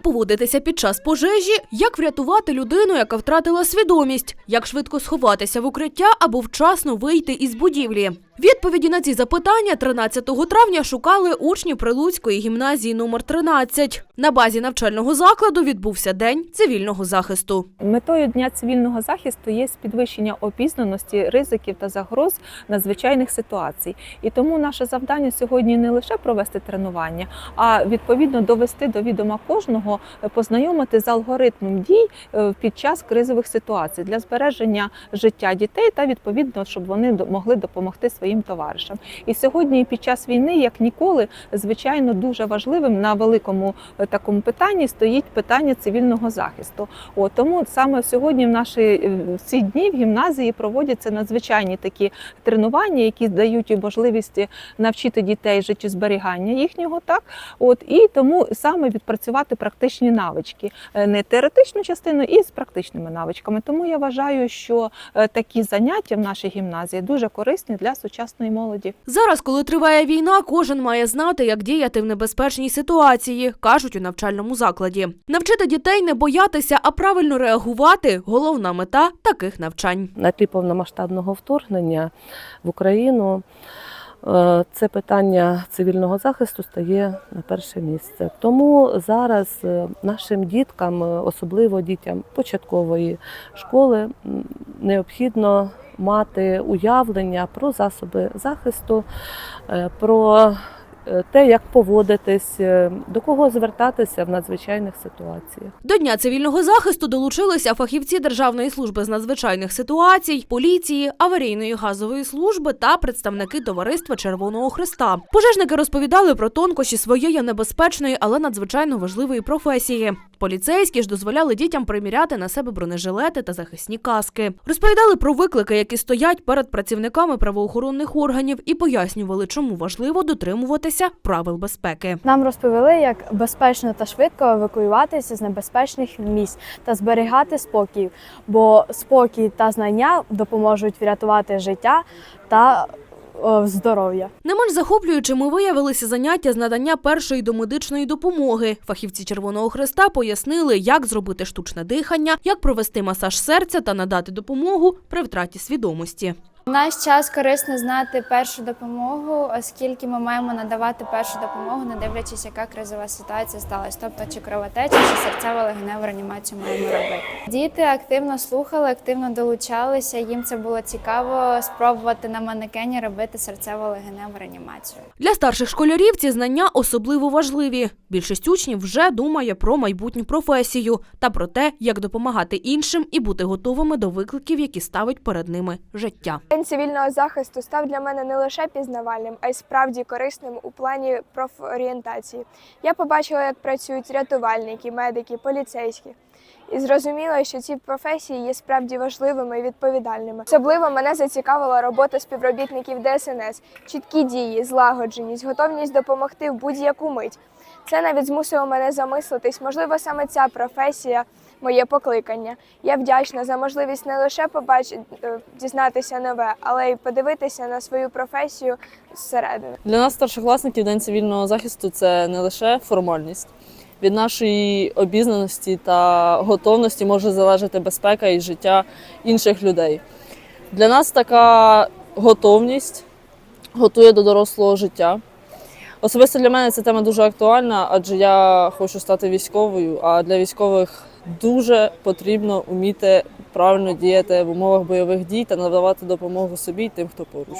як поводитися під час пожежі, як врятувати людину, яка втратила свідомість, як швидко сховатися в укриття або вчасно вийти із будівлі. Відповіді на ці запитання 13 травня шукали учні Прилуцької гімназії номер 13. На базі навчального закладу відбувся день цивільного захисту. Метою дня цивільного захисту є підвищення опізнаності ризиків та загроз надзвичайних ситуацій. І тому наше завдання сьогодні не лише провести тренування, а відповідно довести до відома кожного, е, познайомити з алгоритмом дій е, під час кризових ситуацій для збереження життя дітей та відповідно, щоб вони могли допомогти своїм товаришам. І сьогодні, під час війни, як ніколи, звичайно, дуже важливим на великому е, такому питанні стоїть питання цивільного захисту. От, тому саме сьогодні в наші е, в ці дні в гімназії проводяться надзвичайні такі тренування, які дають можливість навчити дітей життєзберігання їхнього, так от і тому саме відпрацювати практичні навички, Е, не теоретичну частину і з практичними навичками. Тому я вважаю, що такі заняття в нашій гімназії дуже корисні для сучасної молоді. Зараз, коли триває війна, кожен має знати, як діяти в небезпечній ситуації, кажуть у навчальному закладі. Навчити дітей не боятися, а правильно реагувати головна мета таких навчань. на тлі повномасштабного вторгнення в Україну е, це питання цивільного захисту стає на перше місце. Тому зараз е, нашим діткам, е, особливо дітям початкової школи, необхідно мати уявлення про засоби захисту, е, про те, як поводитись, е, до кого звертатися в надзвичайних ситуаціях. До дня цивільного захисту долучилися фахівці Державної служби з надзвичайних ситуацій, поліції, аварійної газової служби та представники товариства Червоного Христа. Пожежники розповідали про тонкощі своєї небезпечної, але надзвичайно важливої професії. Поліцейські ж дозволяли дітям приміряти на себе бронежилети та захисні каски. Розповідали про виклики, які стоять перед працівниками правоохоронних органів, і пояснювали, чому важливо дотримуватися правил безпеки. Нам розповіли, як безпечно та швидко евакуюватися з небезпечних місць та зберігати спокій, бо спокій та знання допоможуть врятувати життя та здоров'я. Не менш захоплюючими виявилися заняття з надання першої домедичної допомоги. Фахівці Червоного Хреста пояснили, як зробити штучне дихання, як провести масаж серця та надати допомогу при втраті свідомості. Наш час корисно знати першу допомогу, оскільки ми маємо надавати першу допомогу, не дивлячись, яка кризова ситуація сталася, тобто чи кровотеча, чи серцево легеневу реанімацію маємо робити. Діти активно слухали, активно долучалися. Їм це було цікаво спробувати на манекені робити серцево легеневу реанімацію. Для старших школярів ці знання особливо важливі. Більшість учнів вже думає про майбутню професію та про те, як допомагати іншим і бути готовими до викликів, які ставить перед ними життя. День цивільного захисту став для мене не лише пізнавальним, а й справді корисним у плані профорієнтації. Я побачила, як працюють рятувальники, медики, поліцейські. І зрозуміла, що ці професії є справді важливими і відповідальними. Особливо мене зацікавила робота співробітників ДСНС, чіткі дії, злагодженість, готовність допомогти в будь-яку мить. Це навіть змусило мене замислитись, можливо, саме ця професія моє покликання. Я вдячна за можливість не лише побачити, е, дізнатися нове, але й подивитися на свою професію зсередини. Для нас, старшокласників, День цивільного захисту це не лише формальність. Від нашої обізнаності та готовності може залежати безпека і життя інших людей. Для нас така готовність готує до дорослого життя. Особисто для мене ця тема дуже актуальна, адже я хочу стати військовою, а для військових дуже потрібно вміти правильно діяти в умовах бойових дій та надавати допомогу собі і тим, хто поруч.